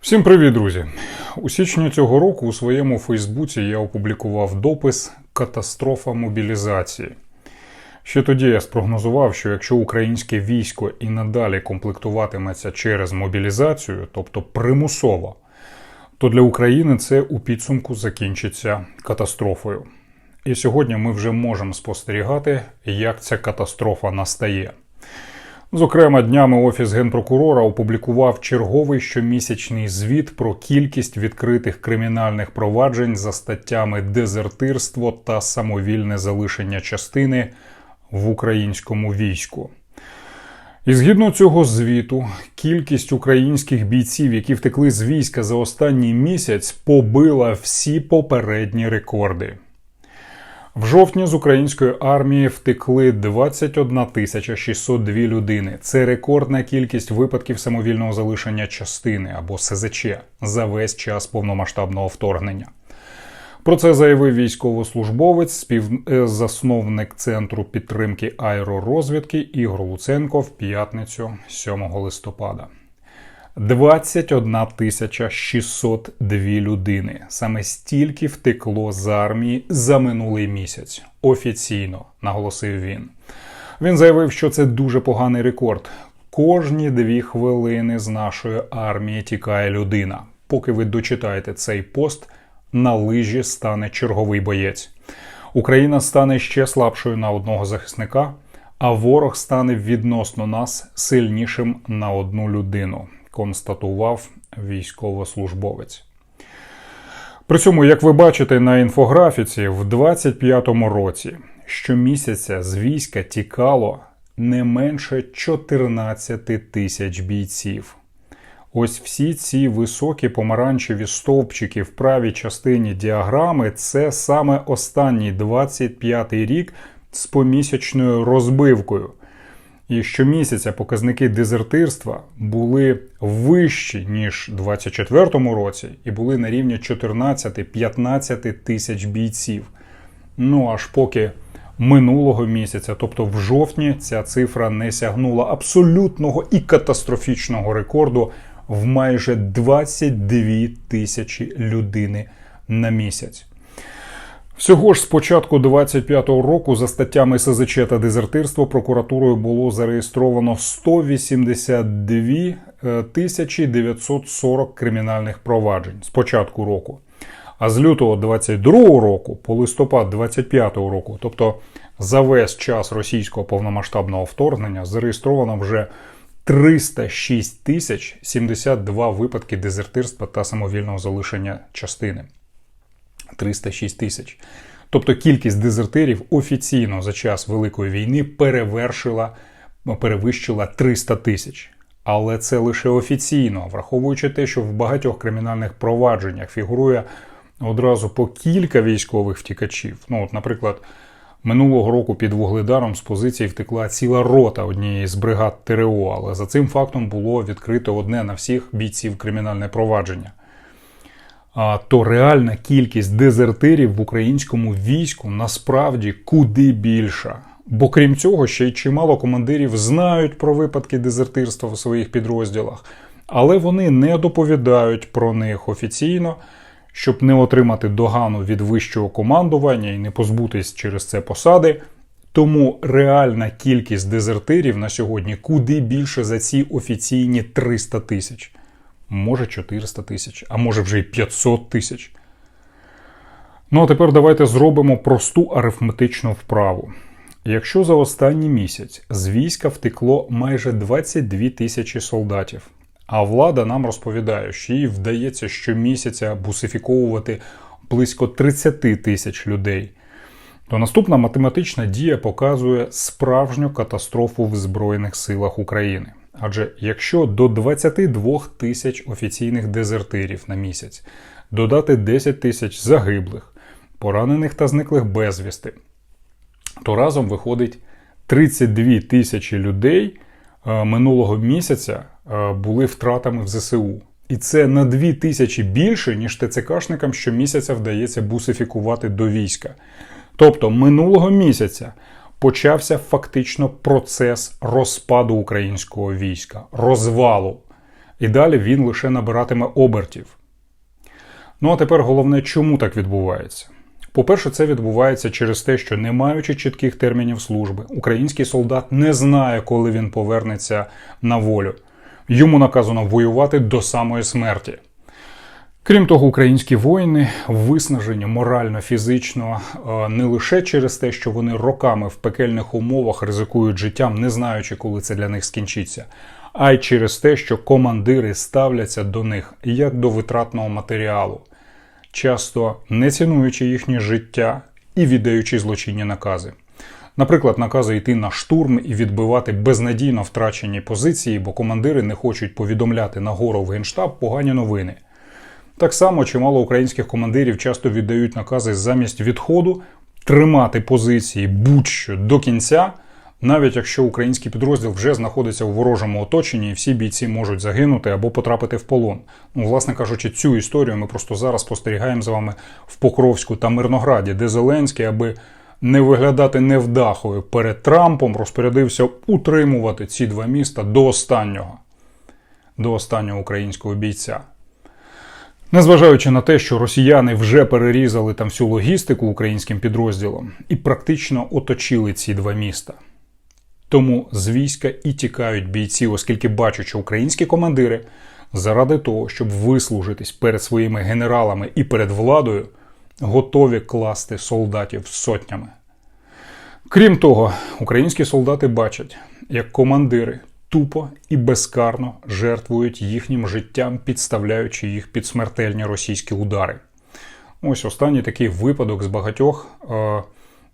Всім привіт, друзі! У січні цього року у своєму Фейсбуці я опублікував допис Катастрофа мобілізації. Ще тоді я спрогнозував, що якщо українське військо і надалі комплектуватиметься через мобілізацію, тобто примусово, то для України це у підсумку закінчиться катастрофою. І сьогодні ми вже можемо спостерігати, як ця катастрофа настає. Зокрема, днями Офіс генпрокурора опублікував черговий щомісячний звіт про кількість відкритих кримінальних проваджень за статтями дезертирство та самовільне залишення частини в українському війську. І згідно цього звіту, кількість українських бійців, які втекли з війська за останній місяць, побила всі попередні рекорди. В жовтні з української армії втекли 21 тисяча 602 людини. Це рекордна кількість випадків самовільного залишення частини або СЗЧ за весь час повномасштабного вторгнення. Про це заявив військовослужбовець, співзасновник центру підтримки аеророзвідки Ігор Луценко в п'ятницю 7 листопада. 21 тисяча 602 людини. Саме стільки втекло з армії за минулий місяць. Офіційно наголосив він. Він заявив, що це дуже поганий рекорд. Кожні дві хвилини з нашої армії тікає людина. Поки ви дочитаєте цей пост, на лижі стане черговий боєць. Україна стане ще слабшою на одного захисника, а ворог стане відносно нас сильнішим на одну людину констатував військовослужбовець. При цьому, як ви бачите на інфографіці, в 25-му році щомісяця з війська тікало не менше 14 тисяч бійців. Ось всі ці високі помаранчеві стовпчики в правій частині діаграми це саме останній 25-й рік з помісячною розбивкою. І щомісяця показники дезертирства були вищі ніж у 2024 році, і були на рівні 14-15 тисяч бійців. Ну аж поки минулого місяця, тобто в жовтні, ця цифра не сягнула абсолютного і катастрофічного рекорду в майже 22 тисячі людини на місяць. Всього ж з початку 25-го року за статтями СЗЧ та дезертирство прокуратурою було зареєстровано 182 е, тисячі 940 кримінальних проваджень з початку року. А з лютого 22-го року по листопад 25-го року, тобто за весь час російського повномасштабного вторгнення, зареєстровано вже 306 тисяч 72 випадки дезертирства та самовільного залишення частини. 306 тисяч. Тобто кількість дезертирів офіційно за час Великої війни перевершила, перевищила 300 тисяч. Але це лише офіційно, враховуючи те, що в багатьох кримінальних провадженнях фігурує одразу по кілька військових втікачів. Ну, от, наприклад, минулого року під Вугледаром з позиції втекла ціла рота однієї з бригад ТРО, але за цим фактом було відкрито одне на всіх бійців кримінальне провадження то реальна кількість дезертирів в українському війську насправді куди більша. Бо крім цього, ще й чимало командирів знають про випадки дезертирства в своїх підрозділах, але вони не доповідають про них офіційно, щоб не отримати догану від вищого командування і не позбутись через це посади. Тому реальна кількість дезертирів на сьогодні куди більше за ці офіційні 300 тисяч може 400 тисяч, а може вже й 500 тисяч. Ну а тепер давайте зробимо просту арифметичну вправу. Якщо за останній місяць з війська втекло майже 22 тисячі солдатів, а влада нам розповідає, що їй вдається щомісяця бусифіковувати близько 30 тисяч людей, то наступна математична дія показує справжню катастрофу в Збройних силах України. Адже якщо до 22 тисяч офіційних дезертирів на місяць додати 10 тисяч загиблих, поранених та зниклих безвісти, то разом виходить 32 тисячі людей е, минулого місяця е, були втратами в ЗСУ. І це на 2 тисячі більше, ніж ТЦКшникам щомісяця вдається бусифікувати до війська. Тобто минулого місяця почався фактично процес розпаду українського війська, розвалу. і далі він лише набиратиме обертів. Ну а тепер головне, чому так відбувається? По-перше, це відбувається через те, що не маючи чітких термінів служби, український солдат не знає, коли він повернеться на волю. Йому наказано воювати до самої смерті. Крім того, українські воїни виснажені морально, фізично е, не лише через те, що вони роками в пекельних умовах ризикують життям, не знаючи, коли це для них скінчиться, а й через те, що командири ставляться до них як до витратного матеріалу, часто не цінуючи їхнє життя і віддаючи злочинні накази. Наприклад, накази йти на штурм і відбивати безнадійно втрачені позиції, бо командири не хочуть повідомляти нагору в генштаб погані новини. Так само чимало українських командирів часто віддають накази замість відходу тримати позиції будь-що до кінця, навіть якщо український підрозділ вже знаходиться у ворожому оточенні, і всі бійці можуть загинути або потрапити в полон. Ну, власне кажучи, цю історію ми просто зараз спостерігаємо з вами в Покровську та Мирнограді, де Зеленський, аби не виглядати невдахою перед Трампом, розпорядився утримувати ці два міста до останнього, до останнього українського бійця. Незважаючи на те, що росіяни вже перерізали там всю логістику українським підрозділом і практично оточили ці два міста. Тому з війська і тікають бійці, оскільки бачать, що українські командири заради того, щоб вислужитись перед своїми генералами і перед владою, готові класти солдатів сотнями. Крім того, українські солдати бачать, як командири тупо і безкарно жертвують їхнім життям, підставляючи їх під смертельні російські удари. Ось останній такий випадок з багатьох. Е,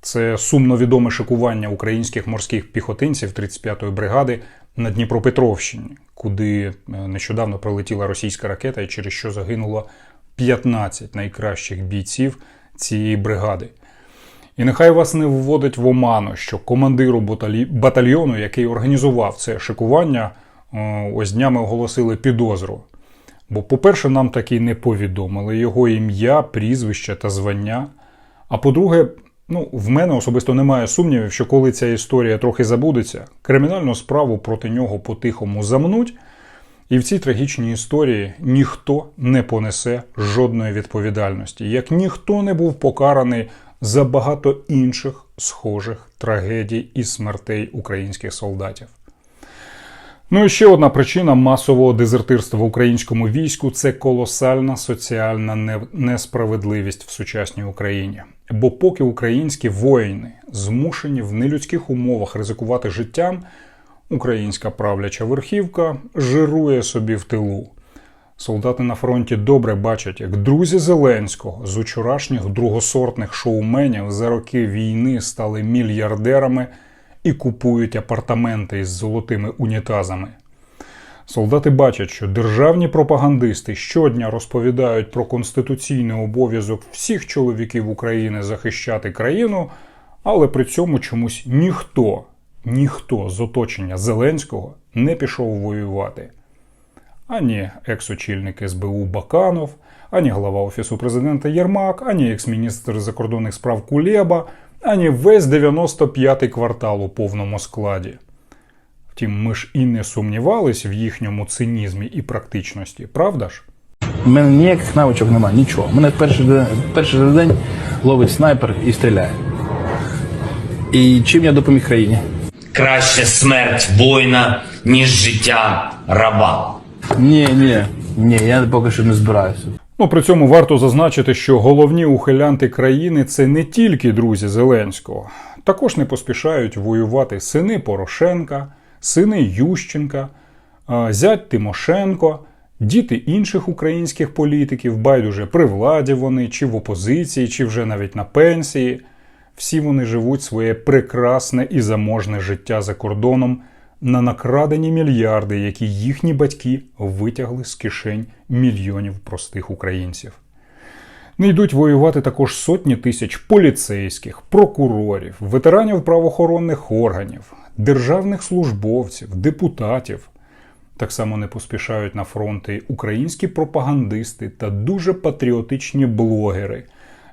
це сумно відоме шикування українських морських піхотинців 35-ї бригади на Дніпропетровщині, куди е, нещодавно прилетіла російська ракета, і через що загинуло 15 найкращих бійців цієї бригади. І нехай вас не вводить в оману, що командиру батальйону, який організував це шикування, е, ось днями оголосили підозру. Бо, по-перше, нам таки не повідомили його ім'я, прізвище та звання. А по-друге, ну, в мене особисто немає сумнівів, що коли ця історія трохи забудеться, кримінальну справу проти нього по-тихому замнуть, і в цій трагічній історії ніхто не понесе жодної відповідальності, як ніхто не був покараний за багато інших схожих трагедій і смертей українських солдатів. Ну і ще одна причина масового дезертирства в українському війську це колосальна соціальна несправедливість в сучасній Україні. Бо поки українські воїни змушені в нелюдських умовах ризикувати життям, українська правляча верхівка жирує собі в тилу. Солдати на фронті добре бачать, як друзі Зеленського з учорашніх другосортних шоуменів за роки війни стали мільярдерами і купують апартаменти із золотими унітазами. Солдати бачать, що державні пропагандисти щодня розповідають про конституційний обов'язок всіх чоловіків України захищати країну, але при цьому чомусь ніхто, ніхто з оточення Зеленського не пішов воювати ані екс-очільник СБУ Баканов, ані глава Офісу президента Єрмак, ані екс-міністр закордонних справ Кулєба, ані весь 95-й квартал у повному складі. Втім, ми ж і не сумнівались в їхньому цинізмі і практичності, правда ж? У мене ніяких навичок немає, нічого. Мене перший день, перший день ловить снайпер і стріляє. І чим я допоміг країні? Краще смерть воїна, ніж життя раба. Ні, ні, ні, я поки що не збираюся. Ну при цьому варто зазначити, що головні ухилянти країни це не тільки друзі Зеленського, також не поспішають воювати сини Порошенка, сини Ющенка, зять Тимошенко, діти інших українських політиків, байдуже при владі вони, чи в опозиції, чи вже навіть на пенсії. Всі вони живуть своє прекрасне і заможне життя за кордоном на накрадені мільярди, які їхні батьки витягли з кишень мільйонів простих українців. Не йдуть воювати також сотні тисяч поліцейських, прокурорів, ветеранів правоохоронних органів, державних службовців, депутатів. Так само не поспішають на фронти українські пропагандисти та дуже патріотичні блогери,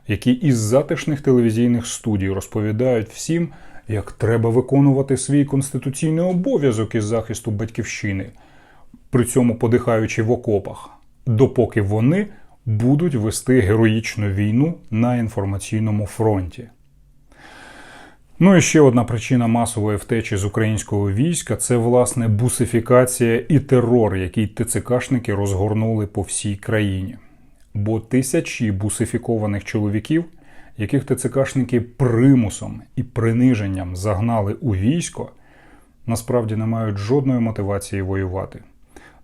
які із затишних телевізійних студій розповідають всім, як треба виконувати свій конституційний обов'язок із захисту батьківщини. при цьому подихаючи в окопах, допоки вони будуть вести героїчну війну на інформаційному фронті. Ну і ще одна причина масової втечі з українського війська це власне бусифікація і терор, який ТЦКшники розгорнули по всій країні. Бо тисячі бусифікованих чоловіків, яких ТЦКшники примусом і приниженням загнали у військо, насправді не мають жодної мотивації воювати.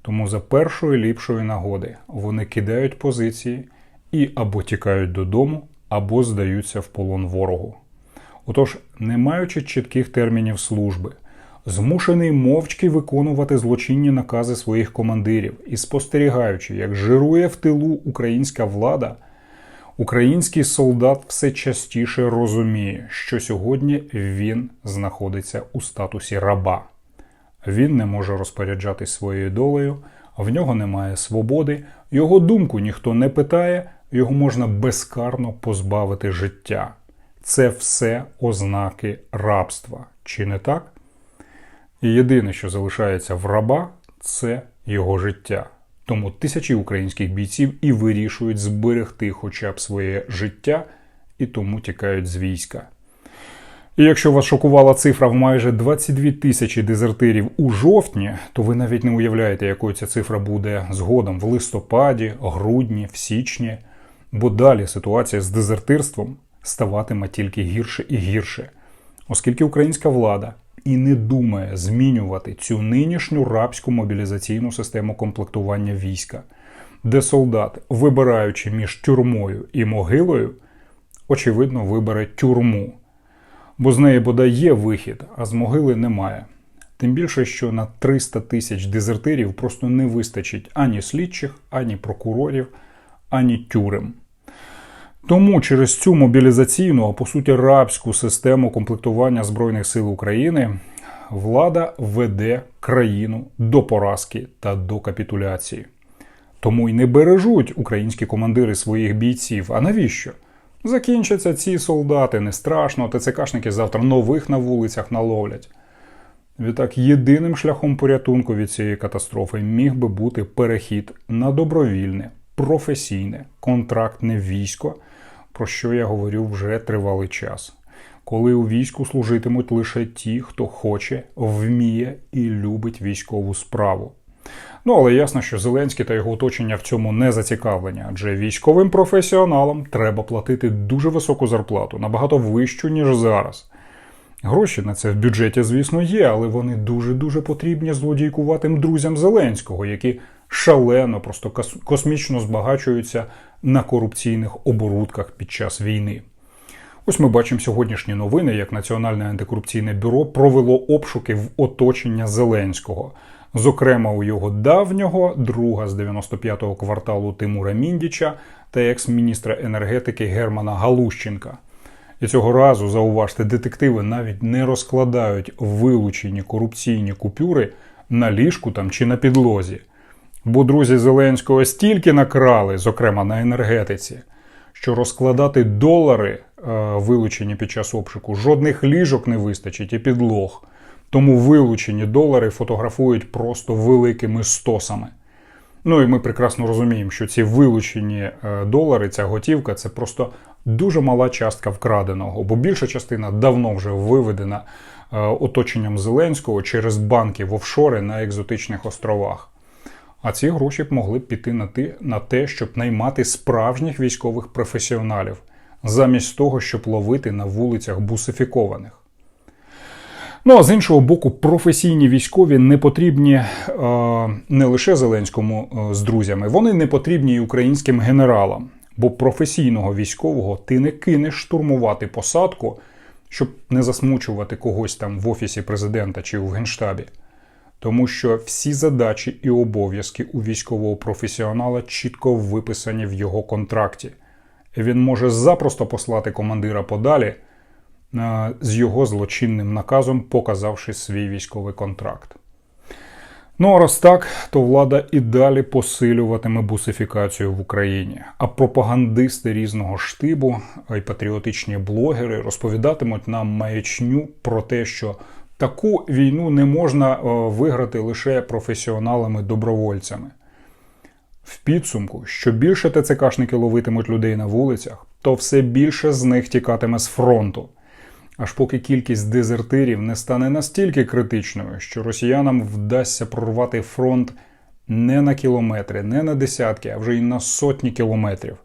Тому за першої ліпшої нагоди вони кидають позиції і або тікають додому, або здаються в полон ворогу. Отож, не маючи чітких термінів служби, змушений мовчки виконувати злочинні накази своїх командирів і спостерігаючи, як жирує в тилу українська влада, український солдат все частіше розуміє, що сьогодні він знаходиться у статусі раба. Він не може розпоряджатись своєю долею, в нього немає свободи, його думку ніхто не питає, його можна безкарно позбавити життя. Це все ознаки рабства, чи не так? І єдине, що залишається в раба, це його життя. Тому тисячі українських бійців і вирішують зберегти хоча б своє життя, і тому тікають з війська. І якщо вас шокувала цифра в майже 22 тисячі дезертирів у жовтні, то ви навіть не уявляєте, якою ця цифра буде згодом в листопаді, грудні, в січні. Бо далі ситуація з дезертирством ставатиме тільки гірше і гірше, оскільки українська влада і не думає змінювати цю нинішню рабську мобілізаційну систему комплектування війська, де солдат, вибираючи між тюрмою і могилою, очевидно, вибере тюрму бо з неї бодай є вихід, а з могили немає. Тим більше, що на 300 тисяч дезертирів просто не вистачить ані слідчих, ані прокурорів, ані тюрем. Тому через цю мобілізаційну, а по суті рабську систему комплектування Збройних сил України влада веде країну до поразки та до капітуляції. Тому й не бережуть українські командири своїх бійців. А навіщо? Закінчаться ці солдати, не страшно, ТЦКшники завтра нових на вулицях наловлять. Відтак, єдиним шляхом порятунку від цієї катастрофи міг би бути перехід на добровільне, професійне, контрактне військо, про що я говорю вже тривалий час. Коли у війську служитимуть лише ті, хто хоче, вміє і любить військову справу. Ну, але ясно, що Зеленський та його оточення в цьому не зацікавлені, адже військовим професіоналам треба платити дуже високу зарплату, набагато вищу, ніж зараз. Гроші на це в бюджеті, звісно, є, але вони дуже-дуже потрібні злодійкуватим друзям Зеленського, які шалено, просто космічно збагачуються на корупційних оборудках під час війни. Ось ми бачимо сьогоднішні новини, як Національне антикорупційне бюро провело обшуки в оточення Зеленського зокрема у його давнього друга з 95-го кварталу Тимура Міндіча та екс-міністра енергетики Германа Галущенка. І цього разу, зауважте, детективи навіть не розкладають вилучені корупційні купюри на ліжку там чи на підлозі. Бо друзі Зеленського стільки накрали, зокрема на енергетиці, що розкладати долари, е, вилучені під час обшуку, жодних ліжок не вистачить і підлог. Тому вилучені долари фотографують просто великими стосами. Ну і ми прекрасно розуміємо, що ці вилучені е, долари, ця готівка це просто дуже мала частка вкраденого, бо більша частина давно вже виведена е, оточенням Зеленського через банки в офшори на екзотичних островах. А ці гроші б могли б піти на, ти, на те, щоб наймати справжніх військових професіоналів, замість того, щоб ловити на вулицях бусифікованих. Ну а з іншого боку, професійні військові не потрібні е, не лише Зеленському е, з друзями, вони не потрібні і українським генералам. Бо професійного військового ти не кинеш штурмувати посадку, щоб не засмучувати когось там в офісі президента чи в генштабі. Тому що всі задачі і обов'язки у військового професіонала чітко виписані в його контракті. Він може запросто послати командира подалі з його злочинним наказом, показавши свій військовий контракт. Ну а раз так, то влада і далі посилюватиме бусифікацію в Україні. А пропагандисти різного штибу і патріотичні блогери розповідатимуть нам маячню про те, що Таку війну не можна е, виграти лише професіоналами-добровольцями. В підсумку, що більше ТЦКшники ловитимуть людей на вулицях, то все більше з них тікатиме з фронту. Аж поки кількість дезертирів не стане настільки критичною, що росіянам вдасться прорвати фронт не на кілометри, не на десятки, а вже й на сотні кілометрів.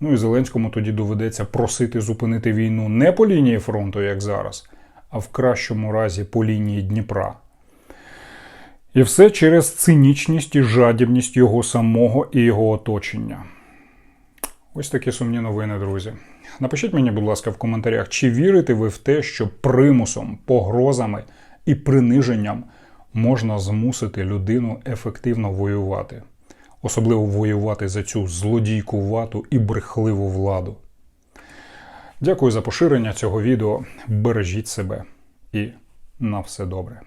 Ну і Зеленському тоді доведеться просити зупинити війну не по лінії фронту, як зараз, а в кращому разі по лінії Дніпра. І все через цинічність і жадібність його самого і його оточення. Ось такі сумні новини, друзі. Напишіть мені, будь ласка, в коментарях, чи вірите ви в те, що примусом, погрозами і приниженням можна змусити людину ефективно воювати, особливо воювати за цю злодійкувату і брехливу владу. Дякую за поширення цього відео. Бережіть себе і на все добре.